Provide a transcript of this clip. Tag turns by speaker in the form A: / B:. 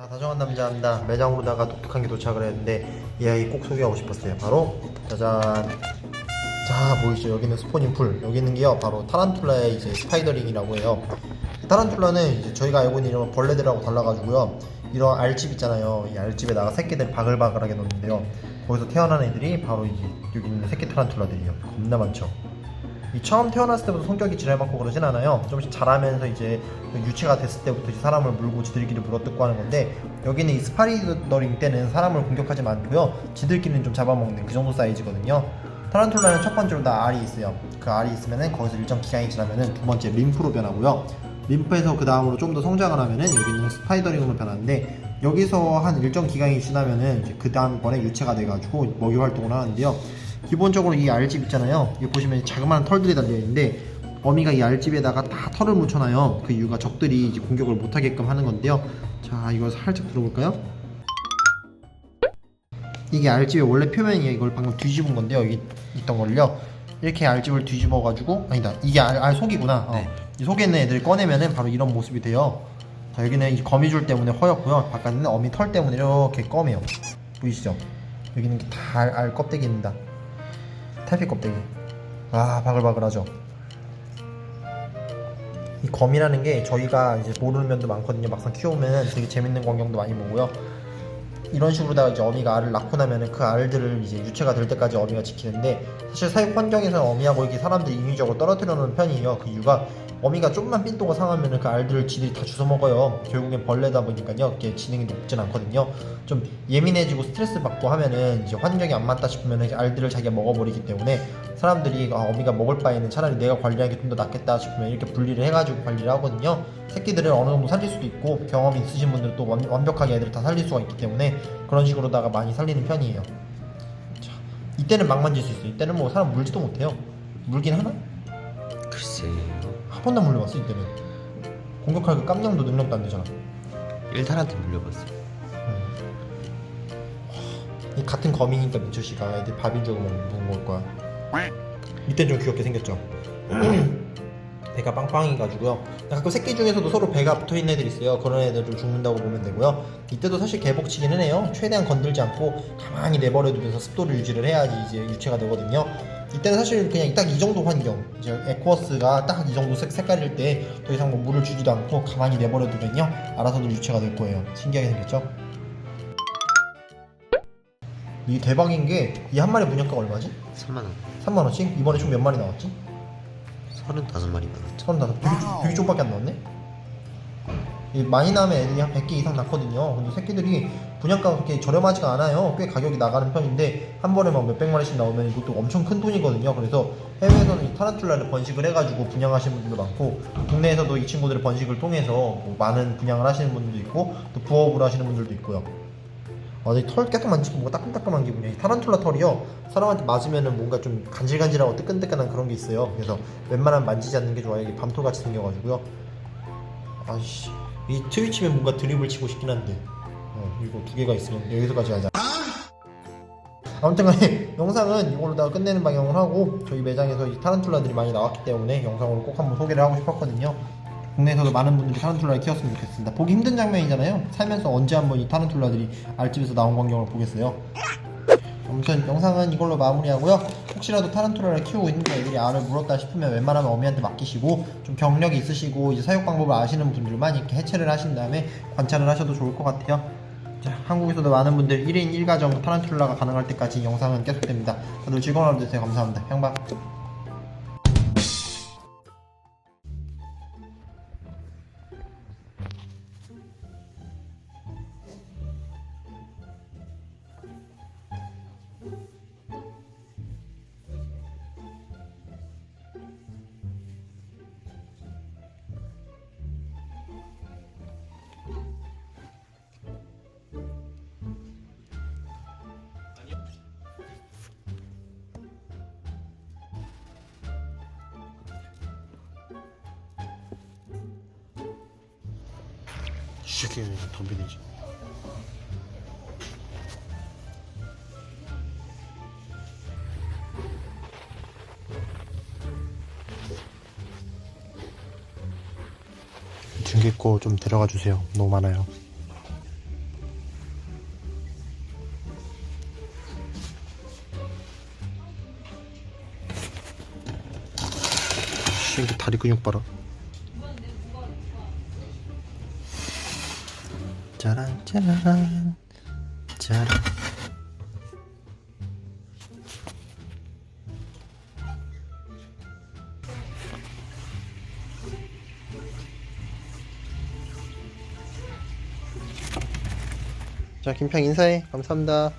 A: 자, 다정한 남자입니다. 매장으로다가 독특한 게 도착을 했는데 이 아이 꼭 소개하고 싶었어요. 바로 짜잔. 자 보이시죠? 여기는 스포닝 풀. 여기 있는 게요. 바로 타란툴라의 이제 스파이더링이라고 해요. 타란툴라는 이제 저희가 알고 있는 이런 벌레들하고 달라가지고요. 이런 알집 있잖아요. 이 알집에다가 새끼들 바글바글하게 놓는데요. 거기서 태어난 애들이 바로 이제 여기 있는 새끼 타란툴라들이에요. 겁나 많죠. 이 처음 태어났을 때부터 성격이 지랄맞고 그러진 않아요. 조금씩 자라면서 이제 유체가 됐을 때부터 이제 사람을 물고 지들끼리 물어뜯고 하는 건데 여기는 이 스파리더링 때는 사람을 공격하지 않고요. 지들끼리는 좀 잡아먹는 그 정도 사이즈거든요. 타란툴라는 첫 번째로 다 알이 있어요. 그 알이 있으면은 거기서 일정 기간이 지나면은 두 번째 림프로 변하고요. 림프에서 그 다음으로 좀 더 성장을 하면은 여기는 스파이더링으로 변하는데 여기서 한 일정 기간이 지나면은 그 다음번에 유체가 돼가지고 먹이 활동을 하는데요. 기본적으로 이 알집 있잖아요. 여기 보시면 자그마한 털들이 달려 있는데 어미가 이 알집에다가 다 털을 묻혀놔요. 그 이유가 적들이 이제 공격을 못하게끔 하는 건데요. 자, 이걸 살짝 들어볼까요? 이게 알집의 원래 표면이에요. 이걸 방금 뒤집은 건데요. 여기 있던 걸요. 이렇게 알집을 뒤집어 가지고 아니다. 이게 알, 알 속이구나. 어.
B: 네.
A: 이 속에 있는 애들을 꺼내면은 바로 이런 모습이 돼요. 자, 여기는 이 거미줄 때문에 허옇고요. 바깥에는 어미 털 때문에 이렇게 검해요. 보이시죠? 여기는 다 알, 알 껍데기입니다. 탈피 껍데기. 아, 바글바글하죠. 이 검이라는 게 저희가 이제 모르는 면도 많거든요. 막상 키우면 되게 재밌는 광경도 많이 보고요. 이런 식으로다가 이제 어미가 알을 낳고 나면은 그 알들을 이제 유체가 될 때까지 어미가 지키는데 사실 사육 환경에서는 어미하고 이렇게 사람들이 인위적으로 떨어뜨려 놓는 편이에요. 그 이유가 어미가 좀만 삔또가 상하면은 그 알들을 지들이 다 주워 먹어요. 결국엔 벌레다 보니까요. 이게 지능이 높진 않거든요. 좀 예민해지고 스트레스 받고 하면은 이제 환경이 안 맞다 싶으면은 이제 알들을 자기가 먹어버리기 때문에 사람들이 아, 어미가 먹을 바에는 차라리 내가 관리하는 게 좀 더 낫겠다 싶으면 이렇게 분리를 해가지고 관리를 하거든요. 새끼들을 어느 정도 살릴 수도 있고 경험이 있으신 분들은 또 완, 완벽하게 애들을 다 살릴 수가 있기 때문에 그런 식으로다가 많이 살리는 편이에요. 자, 이때는 막 만질 수 있어요. 이때는 뭐 사람 물지도 못해요. 물긴 하나?
B: 글쎄요.
A: 한 번도 안 물려봤어 이때는. 공격할 그 깜냥도 능력도 안 되잖아.
B: 일탈한테 물려봤어요.
A: 이 같은 거미니까 민철 씨가 애들 밥인 줄 알고 먹는 걸 거야. 이때 좀 귀엽게 생겼죠. 배가 빵빵해가지고요. 가끔 새끼 중에서도 서로 배가 붙어 있는 애들 있어요. 그런 애들 좀 죽는다고 보면 되고요. 이때도 사실 개복치기는 해요. 최대한 건들지 않고 가만히 내버려두면서 습도를 유지를 해야지 이제 유체가 되거든요. 이때는 사실 그냥 딱 이 정도 환경, 이제 에코어스가 딱 이 정도 색, 색깔일 때 더 이상 뭐 물을 주지도 않고 가만히 내버려 두면요, 알아서들 유체가 될 거예요. 신기하게 생겼죠? 이게 대박인 게 이 한 마리 분양가가 얼마지?
B: 3만 원.
A: 3만 원씩? 이번에 총 몇 마리 나왔지?
B: 35마리 나왔죠.
A: 서른다섯 되게, 좀- 되게 좀밖에 안 나왔네? 나면 애들이 한 100개 이상 낳거든요 근데 새끼들이 분양가가 그렇게 저렴하지가 않아요 꽤 가격이 나가는 편인데 한 번에 막 몇백만 원씩 나오면 이것도 엄청 큰 돈이거든요 그래서 해외에서는 이 타란툴라를 번식을 해가지고 분양하시는 분들도 많고 국내에서도 이 친구들의 번식을 통해서 뭐 많은 분양을 하시는 분들도 있고 또 부업으로 하시는 분들도 있고요 아, 털 계속 만지고 뭔가 따끔따끔한 기분이야. 이 타란툴라 털이요. 사람한테 맞으면은 뭔가 좀 간질간질하고 뜨끈뜨끈한 그런 게 있어요. 그래서 웬만하면 만지지 않는 게 좋아요. 이게 밤톨 같이 생겨가지고요. 아이씨. 이 트위치면 뭔가 드립을 치고 싶긴 한데. 어, 이거 두 개가 있으면 여기서까지 하자. 아무튼 간에 영상은 이걸로다가 끝내는 방향을 하고 저희 매장에서 이 타란툴라들이 많이 나왔기 때문에 영상으로 꼭 한번 소개를 하고 싶었거든요. 국내에서도 많은 분들이 타란툴라를 키웠으면 좋겠습니다. 보기 힘든 장면이잖아요. 살면서 언제 한번 이 타란툴라들이 알집에서 나온 광경을 보겠어요. 아무튼 영상은 이걸로 마무리하고요. 혹시라도 타란툴라를 키우고 있는데 애들이 알을 물었다 싶으면 웬만하면 어미한테 맡기시고 좀 경력이 있으시고 이제 사육 방법을 아시는 분들만 이렇게 해체를 하신 다음에 관찰을 하셔도 좋을 것 같아요. 자, 한국에서도 많은 분들 1인 1가정 타란툴라가 가능할 때까지 영상은 계속됩니다. 다들 즐거운 하루 되세요. 감사합니다. 향박.
B: 쉽게 덤비는지.
A: 등굣고 좀 데려가 주세요. 너무 많아요. 씨, 다리 근육 봐라.
B: 짜란 짜란 짜란.
A: 자 김평 인사해. 감사합니다